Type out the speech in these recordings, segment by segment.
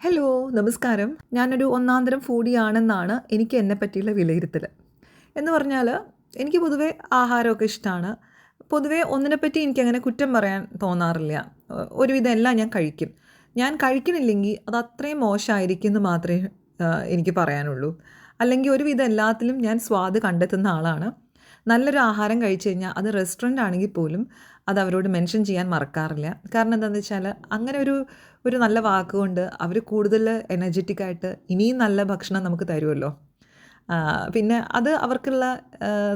Hello നമസ്കാരം. ഞാനൊരു ഒന്നാന്തരം ഫൂഡിയാണെന്നാണ് എനിക്ക് എന്നെ പറ്റിയുള്ള വിലയിരുത്തൽ. എന്ന് പറഞ്ഞാൽ എനിക്ക് പൊതുവേ ആഹാരമൊക്കെ ഇഷ്ടമാണ് പൊതുവേ ഒന്നിനെപ്പറ്റി എനിക്കങ്ങനെ കുറ്റം പറയാൻ തോന്നാറില്ല. ഒരുവിധം എല്ലാം ഞാൻ കഴിക്കും. ഞാൻ കഴിക്കണില്ലെങ്കിൽ അത് അത്രയും മോശമായിരിക്കും എന്ന് മാത്രമേ എനിക്ക് പറയാനുള്ളൂ. അല്ലെങ്കിൽ ഒരുവിധം എല്ലാത്തിലും ഞാൻ സ്വാദ് കണ്ടെത്തുന്ന ആളാണ്. നല്ലൊരു ആഹാരം കഴിച്ചു കഴിഞ്ഞാൽ അത് റെസ്റ്റോറന്റ് ആണെങ്കിൽ പോലും അത് അവരോട് മെൻഷൻ ചെയ്യാൻ മറക്കാറില്ല. കാരണം എന്താണെന്ന് വെച്ചാൽ അങ്ങനെ ഒരു ഒരു നല്ല വാക്കുകൊണ്ട് അവർ കൂടുതൽ എനർജറ്റിക് ആയിട്ട് ഇനിയും നല്ല ഭക്ഷണം നമുക്ക് തരുമല്ലോ. പിന്നെ അത് അവർക്കുള്ള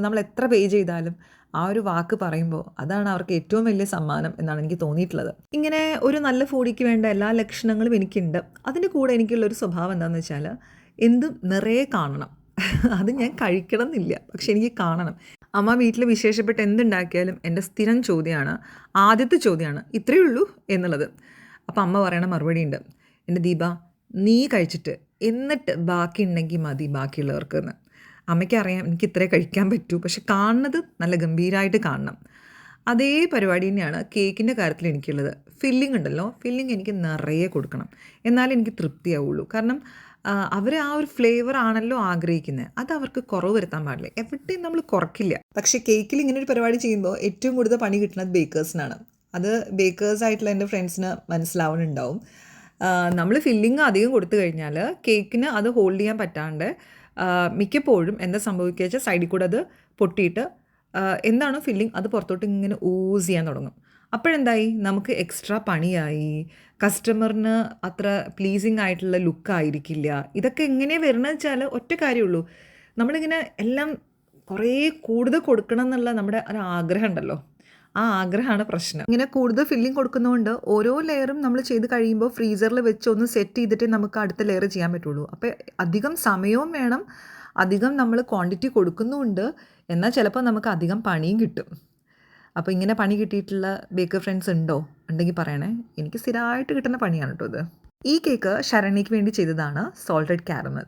നമ്മൾ എത്ര പേ ചെയ്താലും ആ ഒരു വാക്ക് പറയുമ്പോൾ അതാണ് അവർക്ക് ഏറ്റവും വലിയ സമ്മാനം എന്നാണ് എനിക്ക് തോന്നിയിട്ടുള്ളത്. ഇങ്ങനെ ഒരു നല്ല ഫുഡിക്ക് വേണ്ട എല്ലാ ലക്ഷണങ്ങളും എനിക്കുണ്ട്. അതിന്റെ കൂടെ എനിക്കുള്ളൊരു സ്വഭാവം എന്താണെന്ന് വെച്ചാൽ എന്തും നിറയെ കാണണം. അത് ഞാൻ കഴിക്കണം എന്നില്ല പക്ഷെ എനിക്ക് കാണണം. അമ്മ വീട്ടിൽ വിശേഷപ്പെട്ട് എന്തുണ്ടാക്കിയാലും എന്റെ സ്ഥിരം ചോദ്യമാണ് ആദ്യത്തെ ചോദ്യമാണ് ഇത്രയേ ഉള്ളൂ എന്നുള്ളത്. അപ്പം അമ്മ പറയണ മറുപടി ഉണ്ട്. എന്റെ ദീപ നീ കഴിച്ചിട്ട് എന്നിട്ട് ബാക്കി ഉണ്ടെങ്കിൽ മതി ബാക്കിയുള്ളവർക്ക് എന്ന്. അമ്മയ്ക്കറിയാം എനിക്ക് ഇത്രേ കഴിക്കാൻ പറ്റൂ. പക്ഷെ കാണുന്നത് നല്ല ഗംഭീരമായിട്ട് കാണണം. അതേ പരിപാടി തന്നെയാണ് കേക്കിന്റെ കാര്യത്തിൽ എനിക്കുള്ളത്. ഫില്ലിംഗ് ഉണ്ടല്ലോ ഫില്ലിംഗ് എനിക്ക് നിറയെ കൊടുക്കണം. എന്നാലേ എനിക്ക് തൃപ്തിയാവുള്ളൂ. കാരണം അവർ ആ ഒരു ഫ്ലേവർ ആണല്ലോ ആഗ്രഹിക്കുന്നത് അത് അവർക്ക് കുറവ് വരുത്താൻ പാടില്ല. എവിടെയും നമ്മൾ കുറക്കില്ല പക്ഷേ കേക്കിൽ ഇങ്ങനെ ഒരു പരിപാടി ചെയ്യുമ്പോൾ ഏറ്റവും കൂടുതൽ പണി കിട്ടുന്നത് ബേക്കേഴ്സിനാണ് അത് ബേക്കേഴ്സ് ആയിട്ടുള്ള എന്റെ ഫ്രണ്ട്സിന് മനസ്സിലാവുന്നുണ്ടാവും. നമ്മൾ ഫില്ലിങ് അധികം കൊടുത്തു കഴിഞ്ഞാൽ കേക്കിന് അത് ഹോൾഡ് ചെയ്യാൻ പറ്റാണ്ട് മിക്കപ്പോഴും എന്താ സംഭവിക്കുക വെച്ചാൽ സൈഡിൽ കൂടെ അത് പൊട്ടിയിട്ട് എന്താണോ ഫില്ലിംഗ് അത് പുറത്തോട്ട് ഇങ്ങനെ ഊസ് ചെയ്യാൻ തുടങ്ങും. അപ്പോഴെന്തായി? നമുക്ക് എക്സ്ട്രാ പണിയായി. കസ്റ്റമറിന് അത്ര പ്ലീസിങ് ആയിട്ടുള്ള ലുക്ക് ആയിരിക്കില്ല. ഇതൊക്കെ എങ്ങനെ വരണമെന്ന് വെച്ചാൽ ഒറ്റ കാര്യമുള്ളൂ. നമ്മളിങ്ങനെ എല്ലാം കുറേ കൂടുതൽ കൊടുക്കണം എന്നുള്ള നമ്മുടെ ഒരു ആഗ്രഹം ഉണ്ടല്ലോ. ആ ആഗ്രഹമാണ് പ്രശ്നം. ഇങ്ങനെ കൂടുതൽ ഫില്ലിംഗ് കൊടുക്കുന്നതുകൊണ്ട് ഓരോ ലെയറും നമ്മൾ ചെയ്ത് കഴിയുമ്പോൾ ഫ്രീസറിൽ വെച്ച് ഒന്ന് സെറ്റ് ചെയ്തിട്ട് നമുക്ക് അടുത്ത ലെയർ ചെയ്യാൻ പറ്റുള്ളൂ. അപ്പോൾ അധികം സമയവും വേണം. അധികം നമ്മൾ ക്വാണ്ടിറ്റി കൊടുക്കുന്നുമുണ്ട് എന്നാൽ ചിലപ്പോൾ നമുക്ക് അധികം പണിയും കിട്ടും. അപ്പോൾ ഇങ്ങനെ പണി കിട്ടിയിട്ടുള്ള ബേക്കർ ഫ്രണ്ട്സ് ഉണ്ടോ? ഉണ്ടെങ്കിൽ പറയണേ. എനിക്ക് സ്ഥിരമായിട്ട് കിട്ടുന്ന പണിയാണ് കേട്ടോ ഇത്. ഈ കേക്ക് ശരണിക്ക് വേണ്ടി ചെയ്തതാണ് സോൾട്ടഡ് കാരമൽ